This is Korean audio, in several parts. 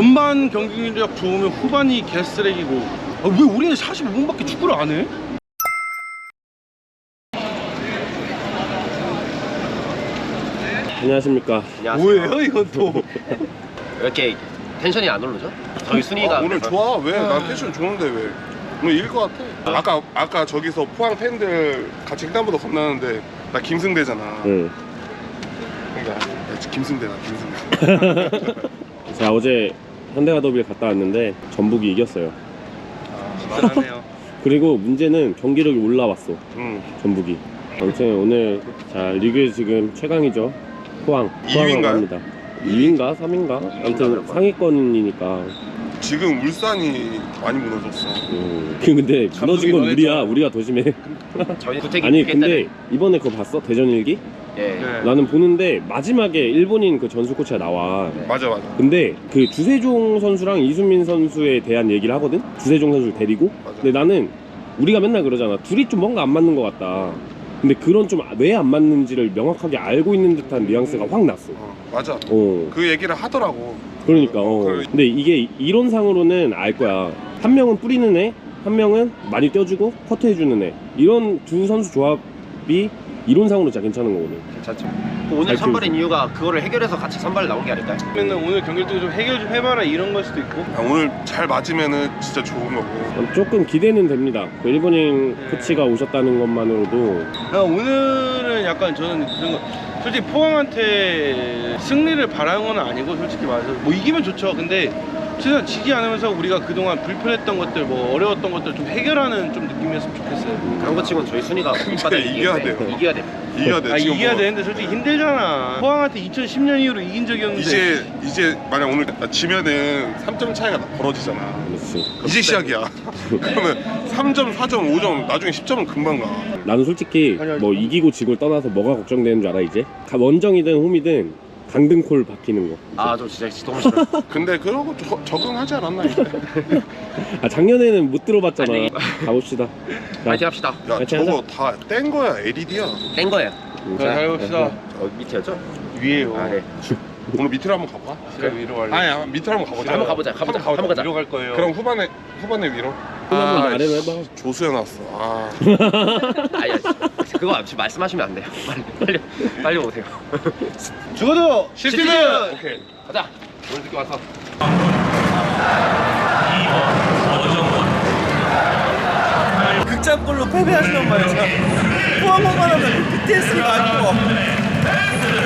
전반 경기력 좋으면 후반이 개쓰레기고 아, 왜 우리는 45분밖에 축구를 안 해? 안녕하십니까. 안녕하세요. 뭐예요 이건 또 왜 이렇게 텐션이 안 오르죠? 저희 순위가 아, 오늘 좋아 왜? 난 패션 좋은데 왜? 오늘 이길 것 같아 아까 아까 저기서 포항 팬들 같이 횡단보도 건너는데 나 김승대잖아 응. 그러니까 야, 김승대다 김승대 제가 어제 현대가 더비를 갔다 왔는데 전북이 이겼어요. 대단하네요 그리고 문제는 경기력이 올라왔어. 응 전북이. 아무튼 오늘 자 리그 지금 최강이죠. 포항. 포항으로 이위인가요? 갑니다. 2위인가 3위인가? 아무튼. 상위권이니까. 지금 울산이 많이 무너졌어 음. 그 근데 무너진 건 우리야. 우리가 더 심해. 저희 구택이 아니 근데 이번에 그거 봤어? 대전 일기? 예. 네. 나는 보는데 마지막에 일본인 그 전술 코치가 나와. 네. 맞아 맞아 근데 그 주세종 선수랑 이수민 선수에 대한 얘기를 하거든? 주세종 선수를 데리고? 맞아 근데 나는 우리가 맨날 그러잖아. 둘이 좀 뭔가 안 맞는 것 같다. 근데 그런 좀 왜 안 맞는지를 명확하게 알고 있는 듯한 뉘앙스가 확 났어. 어, 맞아 어. 그 얘기를 하더라고 그러니까, 어. 그- 근데 이게 이론상으로는 알 거야. 한 명은 뿌리는 애, 한 명은 많이 떼어주고 커트해주는 애. 이런 두 선수 조합이 이론상으로 진짜 괜찮은 거거든. 괜찮죠. 오늘 잘 선발인 이유가 그거를 해결해서 같이 선발 나온 게 아닐까요? 그러면 오늘 경기를 좀 해결 좀 해봐라 이런 걸 수도 있고 야, 오늘 잘 맞으면은 진짜 좋은 거고 조금 기대는 됩니다. 그 일본인 네. 코치가 오셨다는 것만으로도 야, 오늘은 약간 저는 그런 거 솔직히 포항한테 승리를 바라는 건 아니고 솔직히 말해서 뭐 이기면 좋죠 근데 최소한 지지 않으면서 우리가 그동안 불편했던 것들 뭐 어려웠던 것들 좀 해결하는 좀 느낌이었으면 좋겠어요 그런 거 치곤 저희 순위가 밑바닥에 이겨야 돼요. 이겨야 돼. 이겨야 돼 아 지금 이겨야 뭐 되는데 솔직히 힘들잖아 포항한테 2010년 이후로 이긴 적이 없는데 이제 이제 만약 오늘 지면은 3점 차이가 벌어지잖아 그렇지. 이제 시작이야 그러면 3점 4점 5점 나중에 10점은 금방 가 나는 솔직히 아니, 아니. 뭐 이기고 지고를 떠나서 뭐가 걱정되는 줄 알아 이제? 가- 원정이든 홈이든 강등콜 박히는 거. 아, 저 진짜 너무 싫어. 근데 그러고 저- 적응하지 않았나 이제 아 작년에는 못 들어봤잖아. 아니. 가봅시다. 자, 파이팅 합시다. 야 같이 저거 다 뗀 거야 LED야 된 거예요. 음, 자, 잘 봅시다 어, 밑이었죠? 위에요 아, 네. 오늘 밑으로 한번 가봐 제가 위로 갈래 아니 아니, 밑으로 한번 가보자 한번 가보자. 가보자. 한번 가자. 위로 갈 거예요 그럼 후반에 후반에 위로 한번 아, 아래로 해봐. 조수해 놨어 아 아야, 그거 지금 말씀하시면 안 돼요. 빨리 빨리 빨리 오세요. 죽어도 시티즌 오케이 가자. 오늘 늦게 와서. 극장골로 패배하시는 말이야. 포항만 하면 BTS가 아니고.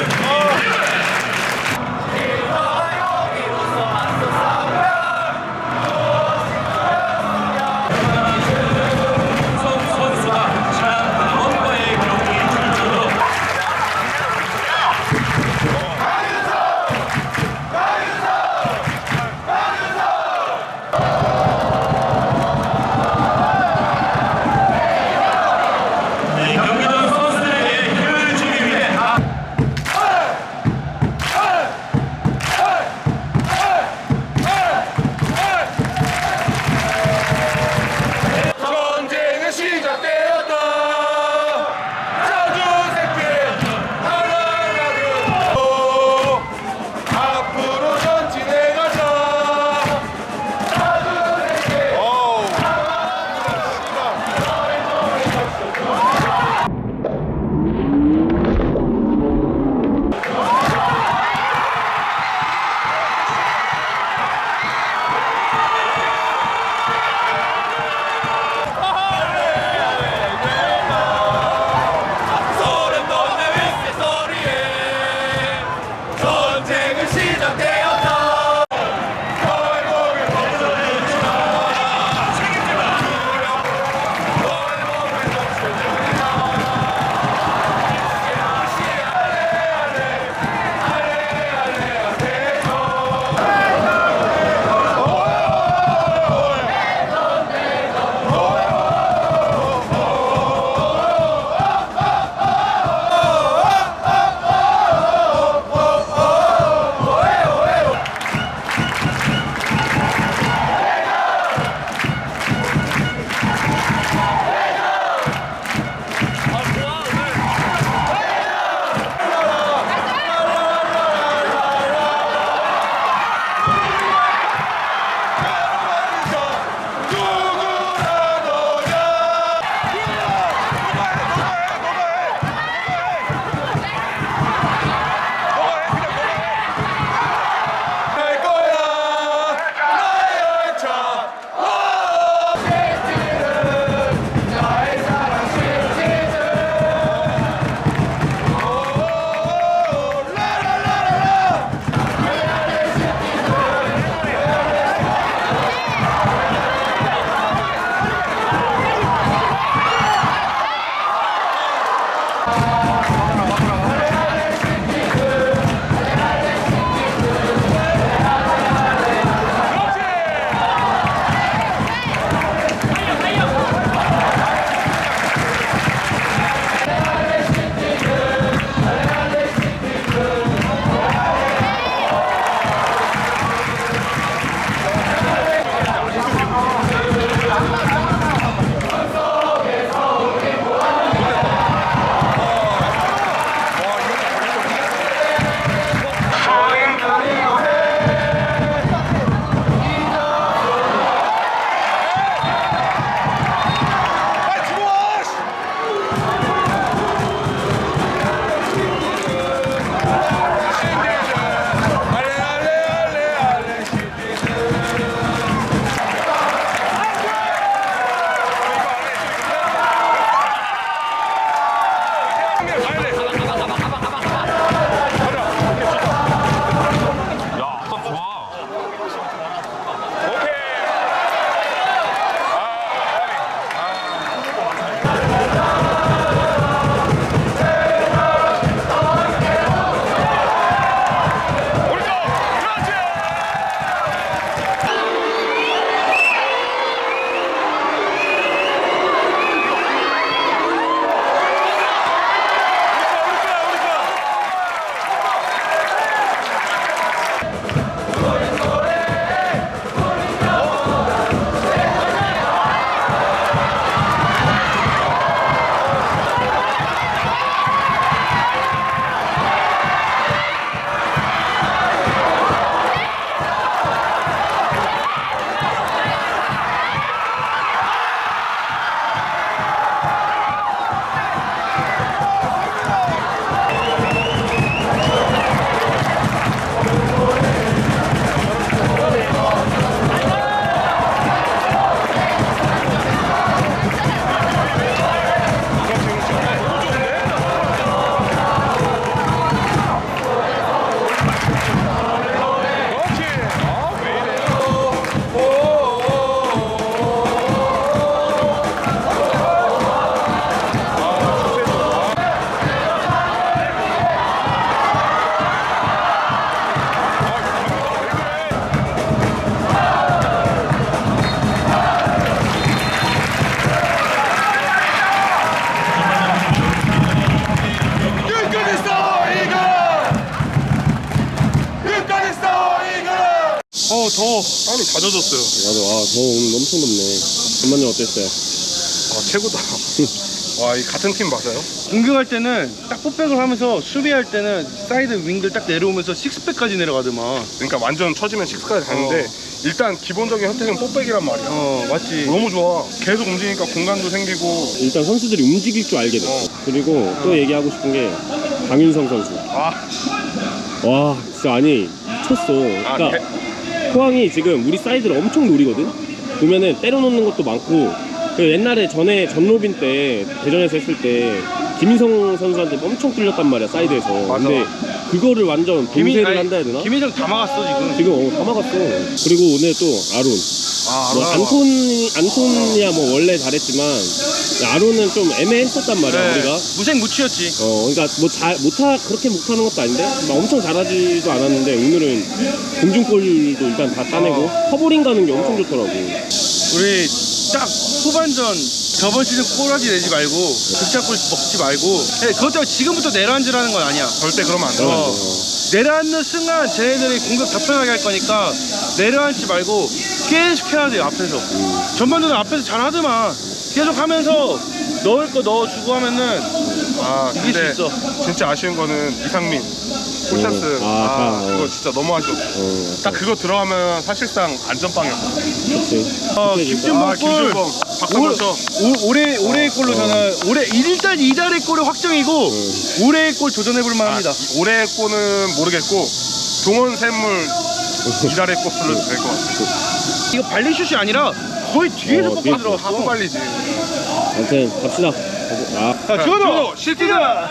젖었어요. 나도 아저 오늘 엄청 덥네 전반전 어땠어요? 아 최고다. 와, 이 같은 팀 맞아요? 공격할 때는 딱 풋백을 하면서 수비할 때는 사이드 윙들 딱 내려오면서 식스백까지 내려가더만 그러니까 완전 처지면 식스까지 가는데 일단 기본적인 혜택은 뽀백이란 말이야. 어 맞지 너무 좋아. 계속 움직이니까 공간도 생기고. 일단 선수들이 움직일 줄 알게 됐어 어. 그리고 또 얘기하고 싶은 게 강윤성 선수 아, 와 진짜 아니 미쳤어 아 그러니까 개- 포항이 지금 우리 사이드를 엄청 노리거든? 보면은 때려놓는 것도 많고 그 옛날에 전에 전로빈 때 대전에서 했을 때 김인성 선수한테 엄청 뚫렸단 말이야 사이드에서. 맞아. 근데 그거를 완전 봉쇄를 한다 해야 되나? 김희정 다 막았어 지금. 지금 어, 다 막았어. 그리고 오늘 또 아론 아, 뭐 알아. 안톤 안톤이야 뭐 원래 잘했지만 아론은 좀 애매했었단 말이야 네, 우리가 무생 무치였지 어 그러니까 뭐 잘 못하 그렇게 못하는 것도 아닌데 막 엄청 잘하지도 않았는데 오늘은 공중골도 일단 다 따내고 어. 커버링 가는 게 엄청 좋더라고 우리 딱 후반전 저번 시즌 꼬라지 내지 말고 득자골 먹지 말고 네, 그것도 지금부터 내려앉으라는 건 아니야 절대 그러면 안 돼. 어. 내려앉는 순간 쟤네들이 공격 더 편하게 할 거니까 내려앉지 말고 계속 해야 돼요 앞에서 전반전에 앞에서 잘하더만 계속 하면서 넣을 거 넣어주고 하면은 아, 이길 수 근데 있어 진짜 아쉬운 거는 이상민. 폴차스. 음. 아, 아, 아, 그거 어. 진짜 너무 아쉬웠어. 어, 딱 그거 들어가면 사실상 안전빵이었어. 그치 어, 그치. 김준범 아, 골 김준범. 올- 올해 올해의 골로 저는 올해 일단 이달의 골이 확정이고 올해의 골 도전해 볼 만합니다. 아, 올해 골은 모르겠고 동원 샘물 이달의 골 불러도 될것 같아. 이거 발리슛이 아니라 거의 뒤에서 어, 뽑아 뒤에서. 들어갔어. 빨리지. 아무튼 갑시다 아 자, 주현우 주현우, 실티가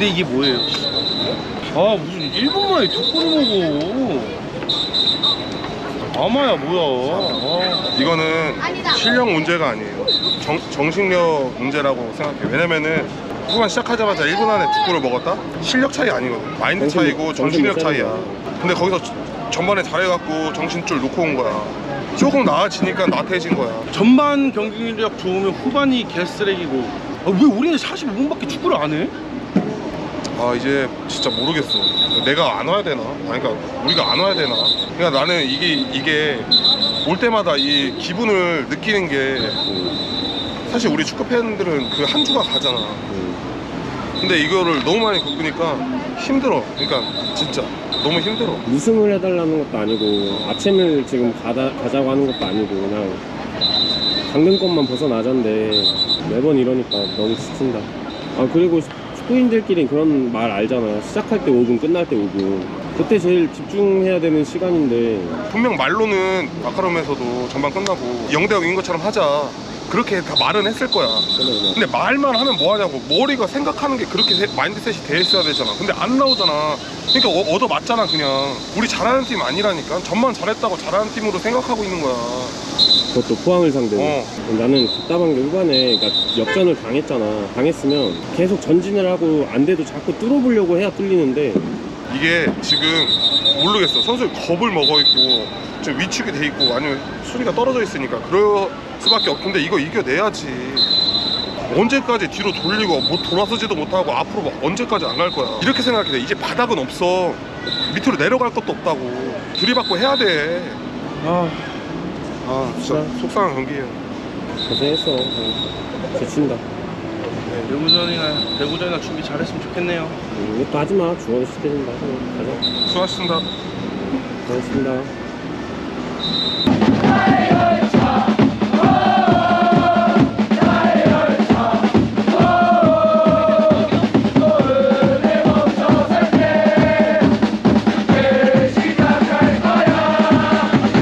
근데 이게 뭐예요? 아 무슨 1분 만에 두 골을 먹어. 아마야 뭐야. 아. 이거는 실력 문제가 아니에요. 정, 정신력 문제라고 생각해요. 왜냐면은 후반 시작하자마자 1분 안에 두 골을 먹었다? 실력 차이 아니거든. 마인드 차이고 정신력 정신 차이야. 근데 거기서 전반에 잘해갖고 정신줄 놓고 온 거야. 조금 나아지니까 나태해진 거야. 전반 경기력 좋으면 후반이 개쓰레기고. 아, 왜 우리는 45분밖에 축구를 안 해? 아 이제 진짜 모르겠어. 내가 안 와야 되나? 아니, 그러니까 우리가 안 와야 되나? 그러니까 나는 이게 이게 올 때마다 이 기분을 느끼는 게 사실 우리 축구 팬들은 그 한 주가 가잖아. 근데 이거를 너무 많이 겪으니까 힘들어. 그러니까 진짜 너무 힘들어. 우승을 해달라는 것도 아니고 아침을 지금 가다, 가자고 하는 것도 아니고 그냥 당근권만 벗어나자인데 매번 이러니까 너무 지친다 아 그리고 축구인들끼리 그런 말 알잖아 시작할 때 5분 끝날 때 5분 그때 제일 집중해야 되는 시간인데 분명 말로는 아카롬에서도 전반 끝나고 0대 0인 것처럼 하자. 그렇게 다 말은 했을 거야. 그냥 근데 말만 하면 뭐 하냐고. 머리가 생각하는 게 그렇게 세- 마인드셋이 돼 있어야 되잖아. 근데 안 나오잖아. 그러니까 어- 얻어 맞잖아, 그냥. 우리 잘하는 팀 아니라니까. 전만 잘했다고 잘하는 팀으로 생각하고 있는 거야. 그것도 포항을 상대로 어. 나는 답답한 게 후반에 그러니까 역전을 당했잖아 당했으면 계속 전진을 하고 안 돼도 자꾸 뚫어보려고 해야 뚫리는데 이게 지금 모르겠어. 선수들 겁을 먹어 있고 좀 위축이 돼 있고 아니면 수리가 떨어져 있으니까 그럴 수밖에 없는데 이거 이겨내야지. 언제까지 뒤로 돌리고 뭐 돌아서지도 못하고 앞으로 막 언제까지 안 갈 거야. 이렇게 생각해. 이제 바닥은 없어. 밑으로 내려갈 것도 없다고. 들이받고 해야 돼. 아, 아 진짜 속상한 경기예요. 고생했어. 어, 지친다. 네, 대구전이나 대구전이나 준비 잘했으면 좋겠네요. 음, 이것도 하지마. 중원 시켜준다. 가자. 수고하셨습니다. 고생했습니다